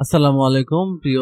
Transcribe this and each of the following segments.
আসসালামু আলাইকুম, প্রিয়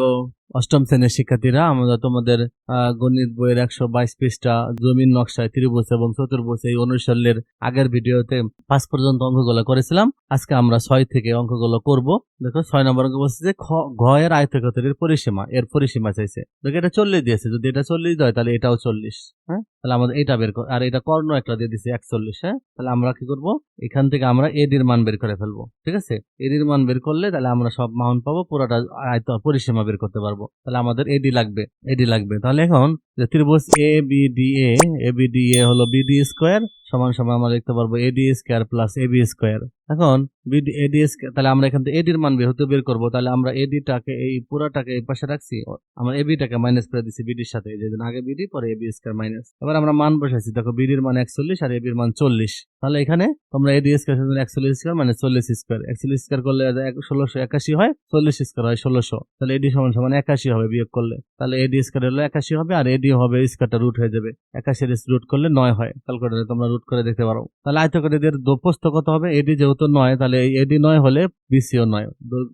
অষ্টম শ্রেণির শিক্ষার্থীরা। আমরা তোমাদের গণিত বইয়ের একশো বাইশ পৃষ্ঠা জমিন নকশায়, ত্রিভুজ এবং চতুর্ভুজ এই অনুশীলনের আগের ভিডিওতে পাঁচ পর্যন্ত অঙ্কগুলো করেছিলাম। আজকে আমরা ছয় থেকে অঙ্কগুলো করব। দেখো, ছয় নম্বর অঙ্ক বলছে যে খ- ঘ এর আয়তক্ষেত্রের পরিসীমা, এর পরিসীমা চাইছে। দেখো, এটা চল্লিশ দিয়েছে। যদি এটা চল্লিশ দেয়, তাহলে এটাও চল্লিশ। হ্যাঁ? তাহলে আমাদের এটা বের কর, আর এটা কর্ণ একটা দিয়ে দিছে, একচল্লিশ হ্যাঁ? তাহলে আমরা কি করব? এখান থেকে আমরা এডির মান বের করে ফেলব, ঠিক আছে? এডির মান বের করলে তাহলে আমরা সব মান পাবো, পুরোটা আয়ত পরিসীমা বের করতে পারব। তাহলে আমাদের এডি লাগবে এডি লাগবে। তাহলে এখন যে ত্রিভুজ A B D A A B D A হলো বিডি স্কোয়ার সমান সমান আমরা লিখতে পারব AD square plus AB square এখন বিডি এডি তাহলে আমরা এখান থেকে এডির মান বের হতে বের করব। তাহলে আমরা এডিটাকে এই পুরাটাকে এই পাশে রাখছি। আমরা এবিটাকে মাইনাস করে দিচ্ছি বিডির সাথে। এই যে আগে বিডি পরে এবি স্কোয়ার মাইনাস এবার আমরা মান বসাইছি। দেখো বিডির মান একচল্লিশ আর এবির মান চল্লিশ। তাহলে এখানে তোমরা এডি স্কোয়ার একচল্লিশ স্কোয়ার মানে চল্লিশ স্কোয়ার একচল্লিশ স্কোয়ার করলে ষোলোশো একাশি হয়, চল্লিশ স্কোয়ার হয় ষোলোশো। তাহলে এডি সমান সমান একাশি হবে বিয়োগ করলে। তাহলে এডি স্কোয়ার হলো একাশি হবে আর এডি হবে স্কোয়ারটা রুট হয়ে যাবে। একাশির রুট করলে নয় হয়। ক্যালকুলেটারে তোমরা রুট করে দেখতে পারো। তাহলে আয়তকারীদের প্রস্থ কত হবে? এডি যেহেতু নয় তাহলে এডি নয় হলে বিসিও নয়।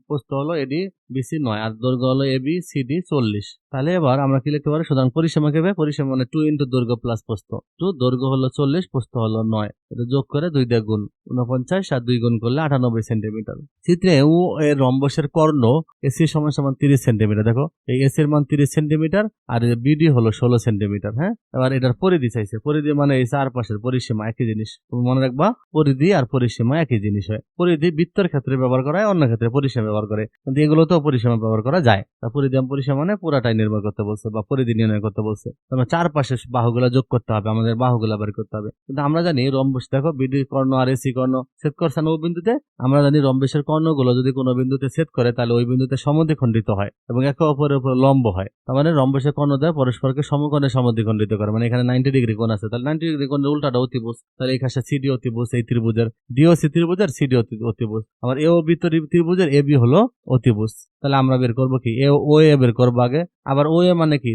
প্রশ্ন হলো এডি বিসি নয়, আর দৈর্ঘ্য হলো এবি সিডি চল্লিশ। তাহলে এবার আমরা কি লিখতে পারি? সুতরাং পরিসীমা কেবে পরিসীমা মানে টু ইন্টু দৈর্ঘ্য প্লাস প্রস্থ। টু দৈর্ঘ্য হলো চল্লিশ, প্রস্থ হলো নয়। এটা যোগ করে দুই দিয়ে গুণ। উনপঞ্চাশ আর দুই গুণ করলে আটানব্বই সেন্টিমিটার। চিত্রে উ এর রম্বসের কর্ণ এসি সমান সমান তিরিশ সেন্টিমিটার। দেখো, এই এসি এর মান তিরিশ সেন্টিমিটার আর বিডি হলো ষোলো সেন্টিমিটার হ্যাঁ? এবার এটার পরিধি চাইছে। পরিধি মানে এই চারপাশের পরিসীমা, একই জিনিস। তুমি মনে রাখবা, পরিধি আর পরিসীমা একই জিনিস হয়। পরিধি বৃত্তর ক্ষেত্রে ব্যবহার করা হয়, অন্য ক্ষেত্রে পরিসীমা ব্যবহার করে। কিন্তু এগুলোতেও পরিসীমা ব্যবহার করা যায়। তা পরিধিয়াম পরিসীমানে পরিসীমা মানে পুরাটাই নির্ভর করতে বলছে বা পরিধি নির্ণয় করতে বলছে। তোমার চারপাশে বাহুগুলো যোগ করতে হবে, আমাদের বাহুগুলা বের করতে হবে। কিন্তু আমরা জানি রম্বস, দেখো, বিডি কর্ণ আর এসি কর্ণ ছেদ করছে ওই বিন্দুতে। আমরা জানি রম্বসের কর্ণগুলো যদি কোনো বিন্দুতে ছেদ করে, তাহলে ওই বিন্দুতে সমদ্বিখণ্ডিত হয় এবং একে অপরের উপর লম্ব হয়। তার মানে রম্বসের কর্ণ দ্বারা পরস্পরকে সমকোণে সমদ্বিখণ্ডিত করে। মানে এখানে নাইনটি ডিগ্রি কোণ আছে। তাহলে নাইনটি ডিগ্রি কোণের উল্টাটা অতিভুজ। তাহলে এই কাছে সিডি অতিভুজ, এই ত্রিভুজের। ডিও সি ত্রিভুজের সিডি অতিভুজ। আমার এ বি ত্রিভুজের এ বি হলো অতিভুজ। তাহলে আমরা বের করব কি? এ, ও, এ বের করব আগে। আবার ও, এ মানে কি?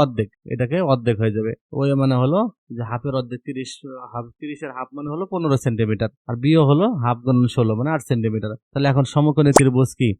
অর্ধেক। এটাকে অর্ধেক হয়ে যাবে। ও, এ মানে হলো যে হাফের অর্ধেক তিরিশ, হাফ, তিরিশের হাফ মানে হলো পনেরো সেন্টিমিটার। আর বিও হলো হাফ গুণ ষোলো মানে আট সেন্টিমিটার। তাহলে এখন সমকোণী ত্রিভুজ কি?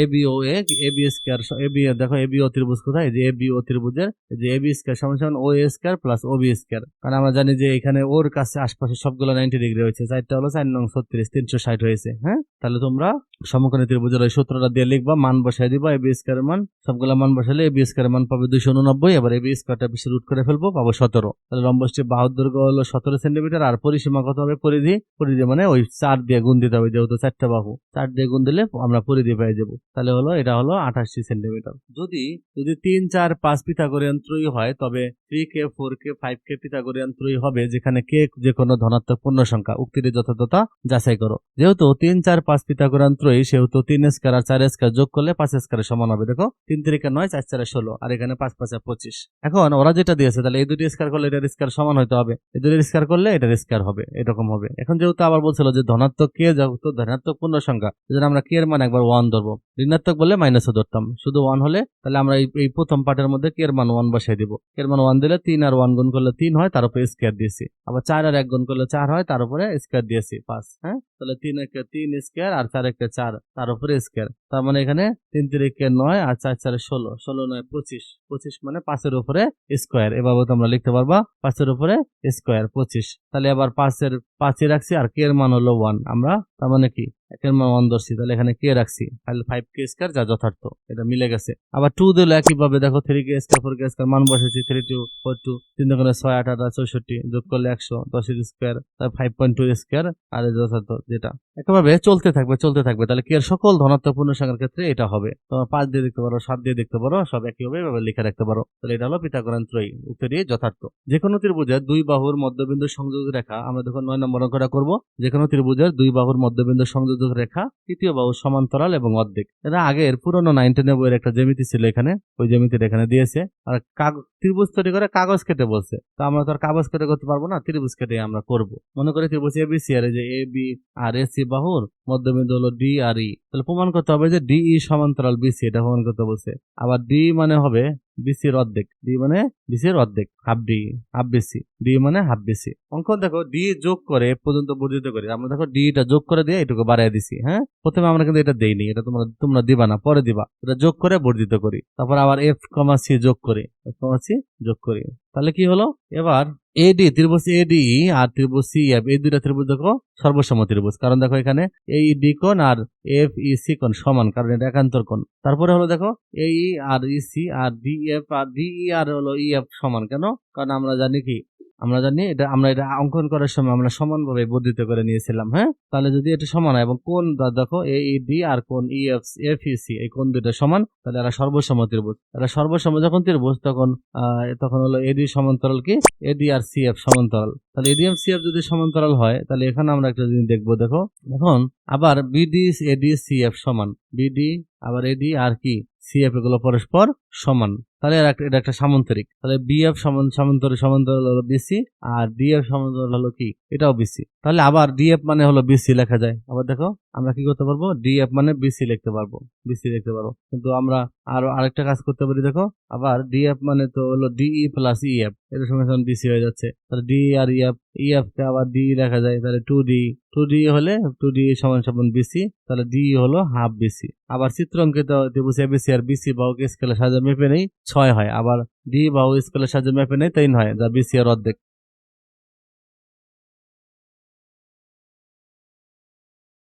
A, B, O, A A, B, square A, B দেখো এ, বি, ও ত্রিভুজ কোথায়? যে এ, বি, ও ত্রিভুজের, যে এ, বি, স্কোয়ার সমান সমান O, A, square plus O, B, square. কারণ আমরা জানি যে এখানে ওর কাছে আশপাশে সবগুলো নাইনটি ডিগ্রি হয়েছে। চারটা হলো চার নং ছত্রিশ, তিনশো ষাট হয়েছে। হ্যাঁ? তাহলে তোমরা সমকোণী ত্রিভুজের ওই সূত্রটা দিয়ে লিখবা, মান বসাই দিব এ বি মান, সবগুলো মান বসালে এ বি স্কোয়ার মান পাবে দুইশো উননব্বই, এবার এ বি স্কোয়ারটা বেশি রুট করে ফেলব, পাবো সতেরো। তাহলে লম্বসটি বাহুর দৈর্ঘ্য হলো সতেরো সেন্টিমিটার আর পরিসীমা কত হবে? পরিধি পরিধি মানে ওই চার দিয়ে গুণ দিতে হবে, যেহেতু চারটা বাহু। চার দিয়ে গুণ দিলে আমরা পরিধি পেয়ে যাব। তাহলে হলো, এটা হলো আঠাশি সেন্টিমিটার যদি যদি তিন, চার, পাঁচ পিথাগোরিয়ান ত্রয়ী হয়, তবে থ্রি কে ফোর কে ফাইভ কে পিথাগোরিয়ান ত্রয়ী হবে, যেখানে কে যে কোনো ধনাত্মক পূর্ণ সংখ্যা। উক্তির যথাযথতা যাচাই করো। যেহেতু তিন, চার, পাঁচ পিথাগোরিয়ান ত্রয়ী, সেহেতু তিন স্কোয়ার আর চার স্কোয়ার যোগ করলে পাঁচ স্কোয়ারের সমান হবে। দেখো, তিন তিরিকে নয়, চার চারে ষোলো, আর এখানে পাঁচ পাঁচে পঁচিশ। এখন ওরা যেটা দিয়েছে, তাহলে এই দুটি স্কার করলে এটার স্কোয়ার সমান হতে হবে। এই দুটি স্কার করলে এটার স্কোয়ার হবে, এরকম হবে। এখন যেহেতু আবার বলছিল যে ধনাত্মক কে যেহেতু ধনাত্মক পূর্ণ সংখ্যা যেটা আমরা কে এর মানে একবার ওয়ান ধরবো। ঋণাত্মক বললে মাইনাসও ধরতাম। শুধু ওয়ান হলে, তাহলে আমরা এই প্রথম পার্টের মধ্যে কে এর মান ওয়ান বসাই দিব। কে এর মান ওয়ান দিলে তিন আর ওয়ান গুণ করলে তিন হয়, তার উপরে স্কোয়ার দিয়েছি। আবার চার আর এক গুণ করলে চার হয়, তার উপরে স্কোয়ার দিয়েছি, পাঁচ হ্যাঁ? তাহলে তিন একে তিন স্কোয়ার আর চার একে চার, তার উপরে স্কোয়ার তার মানে এখানে তিন তিরিকে নয় আর চার চারে ষোলো ষোলো নয় পঁচিশ। পঁচিশ মানে পাঁচের উপরে স্কোয়ার এভাবে তোমরা লিখতে পারবা পাঁচের উপরে স্কোয়ার পঁচিশ। তাহলে আবার পাঁচের পাঁচে রাখছি আর কে এর মান হলো ওয়ান আমরা, তার মানে কি? একের মান ওয়ান ধরছি, তাহলে এখানে কে রাখছি? তাহলে ফাইভ কে স্কোয়ার যা যথার্থ, এটা মিলে গেছে। আবার টু দিলে একইভাবে, দেখো থ্রি কে স্কোয়ার ফোর কে স্কোয়ার মান বসেছি থ্রি টু ফোর টু তিন দোকানে ছয়, আট আট চৌষট্টি, যোগ করলে একশো দশের স্কোয়ার তার ফাইভ পয়েন্ট টু স্কোয়ার আর যথার্থ যেটা। একভাবে চলতে থাকবে চলতে থাকবে, তাহলে কে এর সকল ধনাত্মক পূর্ণ সংখ্যার ক্ষেত্রে এটা হবে। তোমার পাঁচ দিয়ে দেখতে পারো, সাত দিয়ে দেখতে পারো, সব একই হবে, এভাবে লিখে রাখতে পারো। তাহলে এটা হলো পিতাগরান ত্রয়ী উত্তরই যথার্থ। যে কোনো ত্রিভুজের দুই বাহুর মধ্যবিন্দু সংযোগ রেখা, আমরা দেখো নয় নম্বর অঙ্কটা করব যেখানে ত্রিভুজের দুই বাহুর মধ্যবিন্দু সংযোজক রেখা, তৃতীয় বাহু সমান্তরাল এবং অর্ধেক। এটা আগের পুরনো নাইনটিনে বইয়ের একটা জ্যামিতি ছিল এখানে, ওই জ্যামিতিটা এখানে দিয়েছে। আর কাগজ ত্রিভুজ তৈরি করে কাগজ কেটে বলছে। তো আমরা তো আর কাগজ কেটে করতে পারব না, ত্রিভুজ কেটে আমরা করব। মনে করি ত্রিভুজ এবিসি আর যে এ বি আর এসি বাহুর মধ্যবিন্দু হলো ডি আর ই তাহলে প্রমাণ করতে হবে যে ডি ডিই সমান্তরাল বিসি এটা প্রমাণ করতে বলছে। আবার ডি মানে হবে বিসির অর্ধেক, ডি মানে বিসির অর্ধেক, half D, half BC D মানে হাফ বিসি অঙ্ক দেখো, ডি যোগ করে পর্যন্ত বর্ধিত করি, আমরা দেখো ডি টা যোগ করে দিয়ে এটুকু বাড়াই দিছি হ্যাঁ? প্রথমে আমরা কিন্তু এটা দেইনি, এটা তোমরা তোমরা দিবা না, পরে দিবা। এটা যোগ করে বর্ধিত করি, তারপর আবার এফ কমা সি যোগ করি, এফ কমা সি যোগ করি। তাহলে কি হলো? এবার এডি ত্রিভুজ এডি আর ত্রিভুজ সি এফ এই দুইটা ত্রিভুজ দেখো সর্বসম ত্রিভুজ। কারণ দেখো এখানে এই ডি কোণ আর এফ ই সি কোণ সমান, কারণ এটা একান্তর কোণ। তারপরে হলো দেখো এই আর ই সি আর ডি এফ আর ডি ই আর হলো ই এফ সমান। কেন? কারণ আমরা জানি কি আমরা জানি এটা, আমরা এটা অঙ্কন করার সময় আমরা সমানভাবে বর্ধিত করে নিয়েছিলাম হ্যাঁ? তাহলে যদি এটা সমান হয় এবং কোন দেখো এ ই ডি আর কোন ই এফ এফ সি এই কোন দুটো সমান, তাহলে এরা সর্বসম ত্রিভুজ। এরা সর্বসম যখন ত্রিভুজ, তখন তখন হলো এডি সমান্তরাল কি? এডি আর সি এফ সমান্তরাল। তাহলে এডি এফ সি এফ যদি সমান্তরাল হয়, তাহলে এখানে আমরা একটা জিনিস দেখব, দেখো। এখন আবার বিডি এডি সি এফ সমান। বিডি আবার এডি আর কি? সি এফ এগুলো পরস্পর সমান। তাহলে এটা একটা সামান্তরিক। তাহলে বিএফ সমান, সামান্তরিক সমান্তরাল হলো বিসি আর ডিএফ সমান্তরাল হলো কি? এটাও বিসি তাহলে আবার ডিএফ মানে হলো বিসি লেখা যায়। আবার দেখো, আমরা কি করতে পারব? ডিএফ মানে বিসি লিখতে পারব। বিসি লিখতে পারব। কিন্তু আমরা আরও আরেকটা কাজ করতে পারি, দেখো। আবার ডিএফ মানে তো হলো ডিই প্লাস ইএফ এটার সঙ্গে সঙ্গে বিসি হয়ে যাচ্ছে। তাহলে ডি আর ইএফ ইএফ কে আবার ডি লেখা যায়। তাহলে টু ডি টু ডি হলে টু ডি সমান সমান বিসি তাহলে ডি হলো হাফ বিসি আবার চিত্র অঙ্কিত ত্রিভুজ এবিসি আর বিসি বাহুকে স্কেলের সাহায্যে মেপে নেই, ছয় হয়। আবার ডি বাহু স্কেলের সাহায্যে মেপে নেই, তিন হয়, যা বিসি এর অর্ধেক।